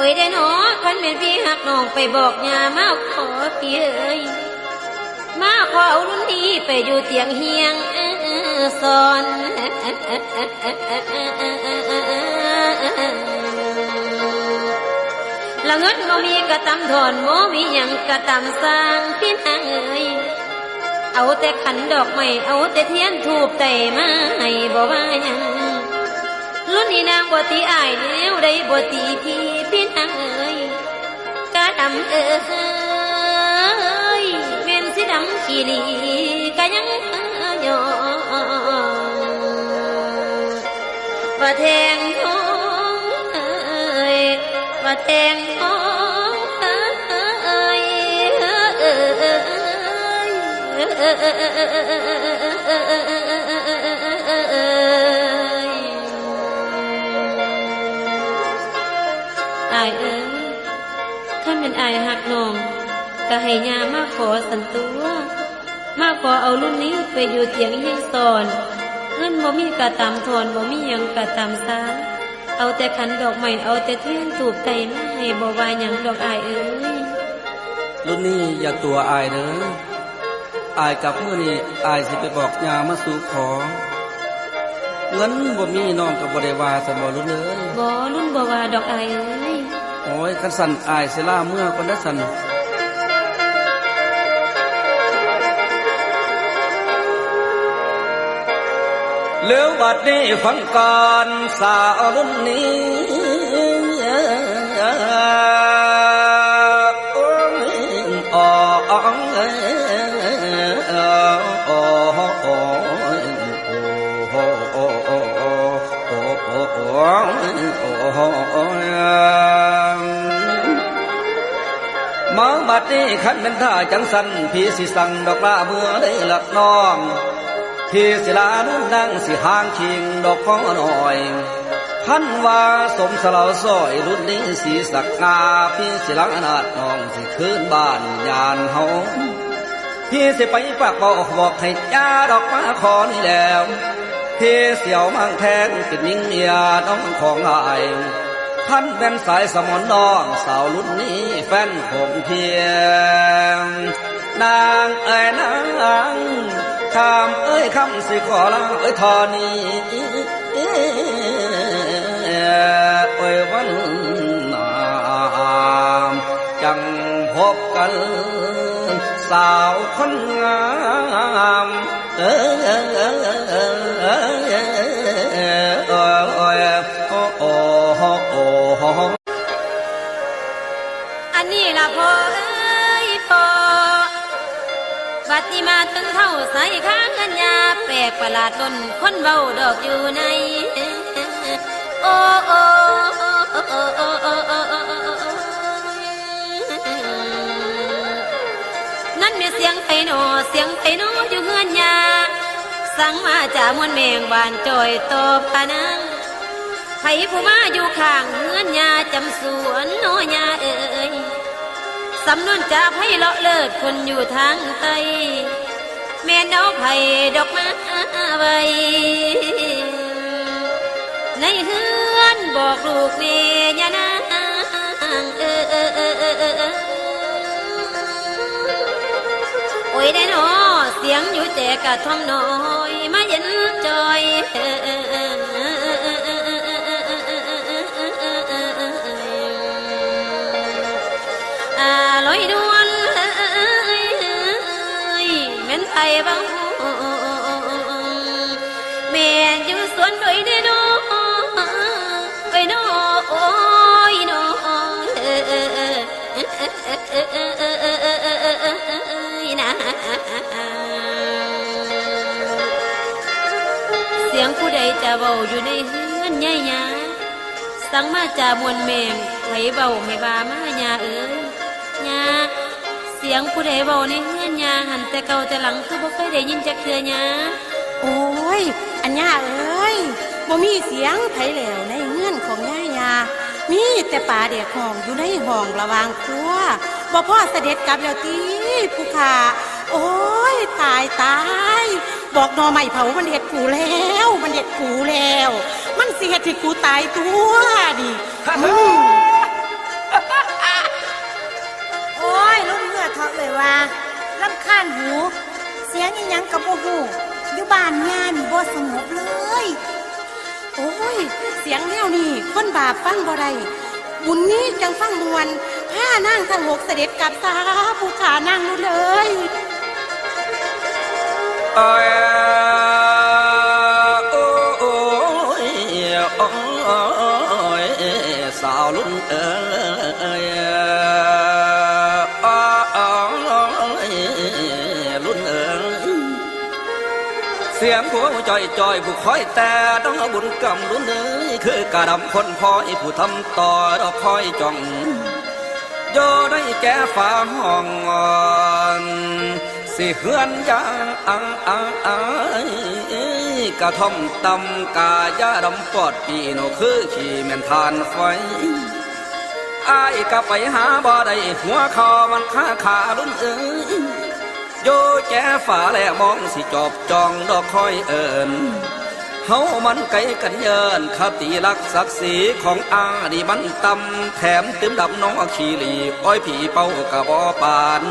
อ้ยได้เนาะคันเป็นพี่หักน้องไปบอกยามาขอพี่เอ้ยมาขอเอารุ่นนี้ไปอยู่เตียงเฮียงสอนละเงินบ่มีกระตำถอนโมมีอย่างกระตำสร้างพี่นางเอ้ยเอาแต่ขันดอกไม่เอาแต่เทียนถูบแต่ไม้บ่ว่าหยัง ลุ่นนี้นางบวตีอายเดียวได้บวตีพี่พี่นางเอ้ยกะดำเอ้ยเป็นสิดำขี้ลีกะยังยอว่าแทงท้องเอ้ยว่าแทงท้องเอ้ยเอ๋ย ก็ให้ยามาขอสันตัว มาขอเอาลูกนี้ไปอยู่เถียงยังสอน เงินบ่มีกระตำทอนบ่มียังกระตำซาเอาแต่ขันดอกใหม่เอาแต่เทียนถูกใจมาให้บ่วายังดอกอายเอ้ยลูกนี้อย่าตัวอายเด้ออายกับเมื่อนี้อายสิไปบอกยามาสู่ขอเงินบ่มีน้องกับบริวาสันบ่รุ่นเลยบ่รุ่นบวาดอกอายเอ้ยโอ้ยกันสันอายเสล่าเมื่อคนได้สัน หรือวัดนี้ฟังก่อนสาวรุ่นนี้อ๋อมาบัดนี้ขันเป็นท่าจังสันผีสิสังดอกลาเมื่อได้หลักน้อง ที่ศิลานุนนั่งสิหางคิงดอกของอหน่อยพันวาสมสลาวซอยรุ่นนี้สีสักกาพี่สิลังอนาดน้องสิคืนบ้านยานเฮาพี่สิไปปากบอกบอกให้ยาดอกมาขอนี่แล้วพี่เสียวมังแทงปิดนิ่งเมียน้องของอายท่านเป็นสายสมอนน้องสาวรุ่นนี้แฟนของเพียงนางเอ๋นาง คำเอ้ยคำสิขอลาเอ้ยทอนีเอ้ยวันนามจังพบกัน สาวคนงามเอ้ย ฏิมาตึงเท่าใส่ข้างเกัญญาแปลกประหลาดล้นคนเบาดอกอยู่ใน โอ้โอ้นั่นมีเสียงไปโนเสียงไปโนอยู่เฮือนยา สังมาจากมวลเมงหวานจอยตบปานังไผผู้มาอยู่ข้างเฮือนยาจำสวนโนยาเอ่ย สำนวนจากให้เลาะเลิศคนอยู่ทางใต้แม่ดอกไผ่ดอกไม้ใบในเฮือนบอกลูกเมียนางเออเออเออเออเออโอ้ยได้นอเสียงอยู่แต่กะท่อมน้อย มาเย็นจอยเออเออเออ อาลอยนวลเอ้ยแม่นไผบ้างแม่อยู่สวนดอยเด้อน้อไปน้อโอ้ยน้อนะเสียงผู้ใดจะเบาอยู่ในเฮือนใหญ่ยาสังมาจามวนแมงไผเบาให้บามาญาเอ้ย ญาเสียงผู้ใดเบาในเฮือนญาหันแต่เก่าแต่หลังคือบ่เคยได้ยินจักเทื่อญาโอ้ย อันย่าเอ้ยบ่มีเสียงไผแล้วในเงื่อนของย่ายามีแต่ป่าเด็กห้องอยู่ในห้องระหวางครัวบ่พ่อเสด็จกลับแล้วตีผู้ขาโอ้ย ตายตาย บอกหนอไม่เผามันเห็ดกูแล้ว มันเห็ดกูแล้ว มันสิเห็ดให้กูตายตัวดิ เขาเลยว่าลำคาญหู เสียงอีหยังกับโอ้โหอยู่บ้านงานบ่สงบเลย โอ้ย เสียงแนวนี่คนบาปฟังบ่ได้บุญนี้จังฟังมวนผ้านั่งทั้งหกเสด็จกลับสาผู้ขานั่งนู่นเลยเอ้ยโอ้ยโอ้ยสาวลุ่นเอ้ย เสียงหัวจอยจอยผู้คอยแต่ต้องเอาบุญกรรมลุ่นเอ้ยคือกระดำคนพอยผู้ทำต่อดอคอยจ้องโยได้แก่ฟ้าห้องอนสิเฮือนยาอังอังอายกระท่อมตำกายาดำปอดปีโนคือขี่แม่นทานไฟอายก็ไปหาบ่ได้หัวคอมันค้าขาลุ่นเอ้ย โยแก่ฝาและมองสิจอบจองดอกคอยเอิญเฮามันไกลกันเยินคติรักศักดิ์ศรีของอาดีมันตำแถมตื้มดับน้องขีหลีอ้อยผีเป้ากระบอปาน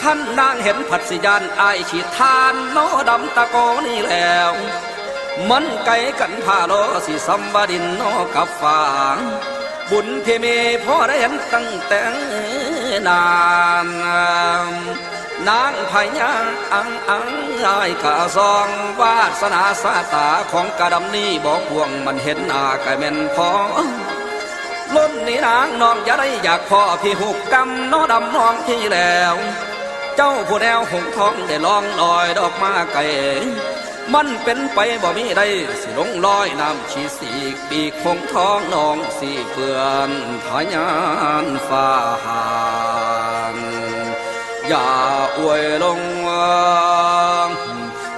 ขั้นนางเห็นผัดสิยานอายขีดทานน้อดำตะโกนี่แล้ว มันไกลกันพาโลสิสัมบดินน้อกับฝางบุญเพียเมพ่อได้เห็นตั้งแต่นาน นางพญาอังอังลายกะซองวาสนาสาตาของกระดำนี้บอกพวงมันเห็นหน้ากะแม่นพอล้นนี่นางนองอย่าได้อยากพ่อพี่หุกกำน้อดำน้องพี่แล้ว เจ้าผู้แนวหงทองได้ลองลอยดอกมาไก่มันเป็นไปบ่มีได้สิลงลอยน้ำชีสีปีกคงทองนองสีเฟือนพญานฟ้าหาน อย่าอวยลง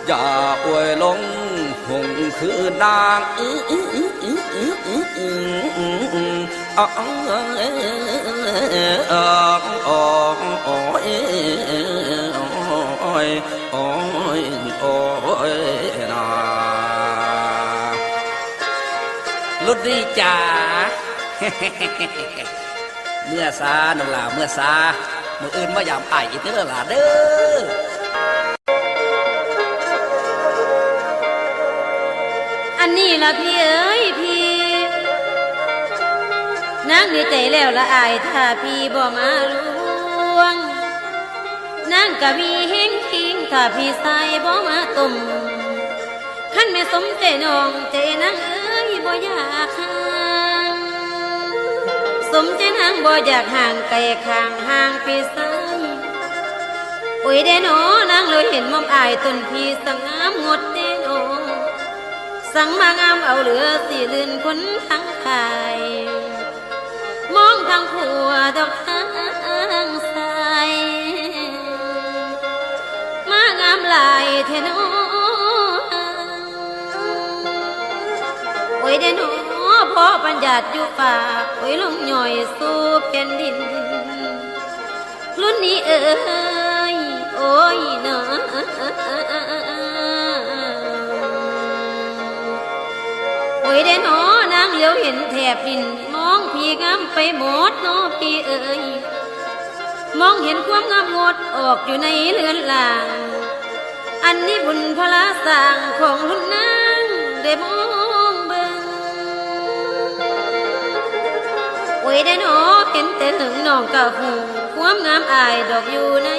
อย่าอวยลงหงคือนางอืออืออืออืออืออืออืออืออ๋ออ๋ออ๋อโอ้ยโอ้ยโอ้ยนาลุดดีจ๋าเมื่อซาหนองลาเมื่อซา มื่ออื่นมายามไอ้อีกเด้อล่ะเด้ออันนี้ละพี่เอ้ยพี่นางดีใจแล้วละอายถ้าพี่บ่มาลวงนางกะมีเฮงคิงถ้าพี่ใส่บ่มาตุ่มขั้นแม่สมใจน้องใจนางเอ้ยบ่อยากห่างสมใจางบ่อยากห่างไกลข้างห่างพี่ใส่โอ้ยเด้หนอนางเลยเห็นมอมอายต้นพี่สังงามงดเด้หนอสั่งมางามเอาเหลือสีลื่นคนทั้งกายมองทางผัวดอกทางใสมางามหลายเทนอโอ้ยเดนอ พ่อปัญญาตอยู่ป่าโอ้ยลงหน่อยสู่แผ่นดิน รุ่นนี้เอ้ยโอ้ยเนาะโอ้ยเด้หนอนางเหลียวเห็นแถบดิน มองพี่งามไปหมดเนอพี่เอ๋ยมองเห็นความงามงดออกอยู่ในเรือนหลาง อันนี้บุญพละสร้างของหุ่นนางได้มอ ห็นแต่หึงน้องกะหูความงามอายดอกอยู่ใน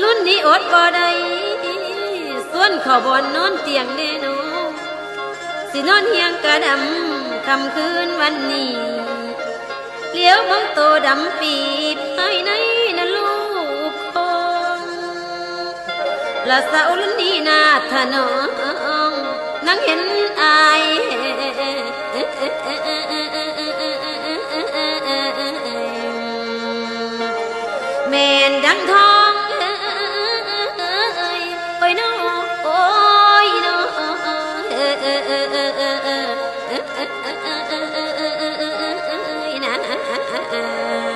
รุ่นนี้อดบ่ได้ส่วนขอบอนนอนเตียงแน่นอนสินอนเฮียงกะดำคำคืนวันนี้เลี้ยวมองโตดำปีภายในนั่นลูกคงละสาวลุ่นนี้นาถนองนั่งเห็นอายังทองโอ้ยน้อโอ้ยน้อนะ